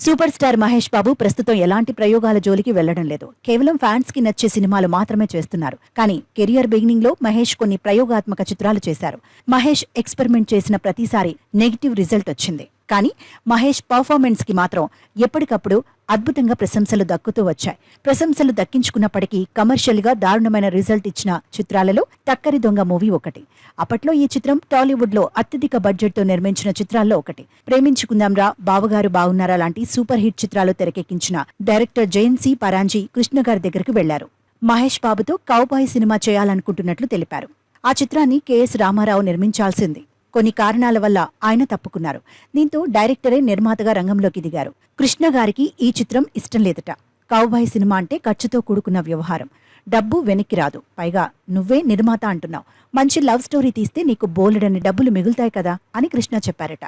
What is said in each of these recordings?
Super star Mahesh Babu ప్రస్తుతం ఎలాంటి ప్రయోగాల జోలికి వెళ్ళడం లేదు. కేవలం ఫ్యాన్స్కి నచ్చే సినిమాలు మాత్రమే చేస్తున్నారు. కానీ కెరియర్ బిగినింగ్లో మహేష్ కొన్ని ప్రయోగాత్మక చిత్రాలు చేశారు. మహేష్ ఎక్స్పెరిమెంట్ చేసిన ప్రతిసారి నెగిటివ్ రిజల్ట్ వచ్చింది. కానీ మహేష్ పర్ఫార్మెన్స్కి మాత్రం ఎప్పటికప్పుడు అద్భుతంగా ప్రశంసలు దక్కుతూ వచ్చాయి. ప్రశంసలు దక్కించుకున్నప్పటికీ కమర్షియల్గా దారుణమైన రిజల్ట్ ఇచ్చిన చిత్రాలలో టక్కరి దొంగ మూవీ ఒకటి. అప్పట్లో ఈ చిత్రం టాలీవుడ్లో అత్యధిక బడ్జెట్తో నిర్మించిన చిత్రాల్లో ఒకటి. ప్రేమించుకుందాం రా బావగారు బాగున్నారా లాంటి సూపర్ హిట్ చిత్రాలు తెరకెక్కించిన డైరెక్టర్ జయంతి పరాంజీ కృష్ణ గారి దగ్గరకు వెళ్ళారు. మహేష్ బాబుతో కౌబాయ్ సినిమా చేయాలనుకుంటున్నట్లు తెలిపారు. ఆ చిత్రాన్ని కెఎస్ రామారావు నిర్మించాల్సింది. కొన్ని కారణాల వల్ల ఆయన తప్పుకున్నారు. దీంతో డైరెక్టరే నిర్మాతగా రంగంలోకి దిగారు. కృష్ణ గారికి ఈ చిత్రం ఇష్టం లేదట. కౌబాయ్ సినిమా అంటే ఖర్చుతో కూడుకున్న వ్యవహారం. డబ్బు వెనక్కి రాదు. పైగా నువ్వే నిర్మాత అంటున్నావు. మంచి లవ్ స్టోరీ తీస్తే నీకు బోలెడని డబ్బులు మిగులుతాయి కదా అని కృష్ణ చెప్పారట.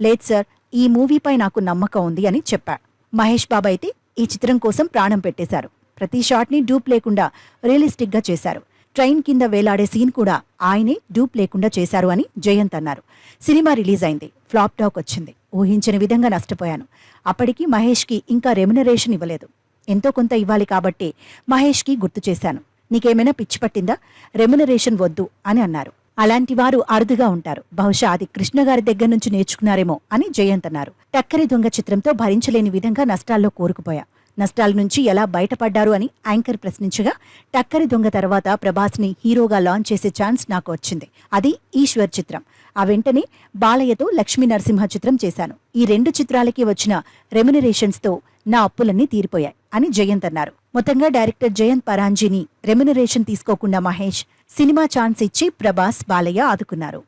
లేదు సార్ ఈ మూవీపై నాకు నమ్మకం ఉంది అని చెప్పా. మహేష్ బాబు అయితే ఈ చిత్రం కోసం ప్రాణం పెట్టేశారు. ప్రతి షాట్ని డూప్ లేకుండా రియలిస్టిక్గా చేశారు. ట్రైన్ కింద వేలాడే సీన్ కూడా ఆయనే డూప్ లేకుండా చేశారు అని జయంత్ అన్నారు. సినిమా రిలీజ్ అయింది. ఫ్లాప్ టాక్ వచ్చింది. ఊహించని విధంగా నష్టపోయాను. అప్పటికి మహేష్కి ఇంకా రెమ్యునరేషన్ ఇవ్వలేదు. ఎంతో కొంత ఇవ్వాలి కాబట్టి మహేష్కి గుర్తు చేశాను. నీకేమైనా పిచ్చి పట్టిందా? రెమ్యునరేషన్ వద్దు అని అన్నారు. అలాంటి వారు అరుదుగా ఉంటారు. బహుశా అది కృష్ణ గారి దగ్గర నుంచి నేర్చుకున్నారేమో అని జయంత్ అన్నారు. టక్కరి దొంగ చిత్రంతో భరించలేని విధంగా నష్టాల్లో కోరుకుపోయా. నష్టాల నుంచి ఎలా బయటపడ్డారు అని యాంకర్ ప్రశ్నించగా టక్కరి దొంగ తర్వాత ప్రభాస్ని హీరోగా లాంచ్ చేసే ఛాన్స్ నాకు వచ్చింది. అది ఈశ్వర్ చిత్రం. ఆ వెంటనే బాలయ్యతో లక్ష్మీ నరసింహ చిత్రం చేశాను. ఈ రెండు చిత్రాలకి వచ్చిన రెమ్యునరేషన్స్తో నా అప్పులన్నీ తీరిపోయాయి అని జయంత్ అన్నారు. మొత్తంగా డైరెక్టర్ జయంత్ పరాంజీని రెమ్యునరేషన్ తీసుకోకుండా మహేష్ సినిమా ఛాన్స్ ఇచ్చి ప్రభాస్ బాలయ్య ఆదుకున్నారు.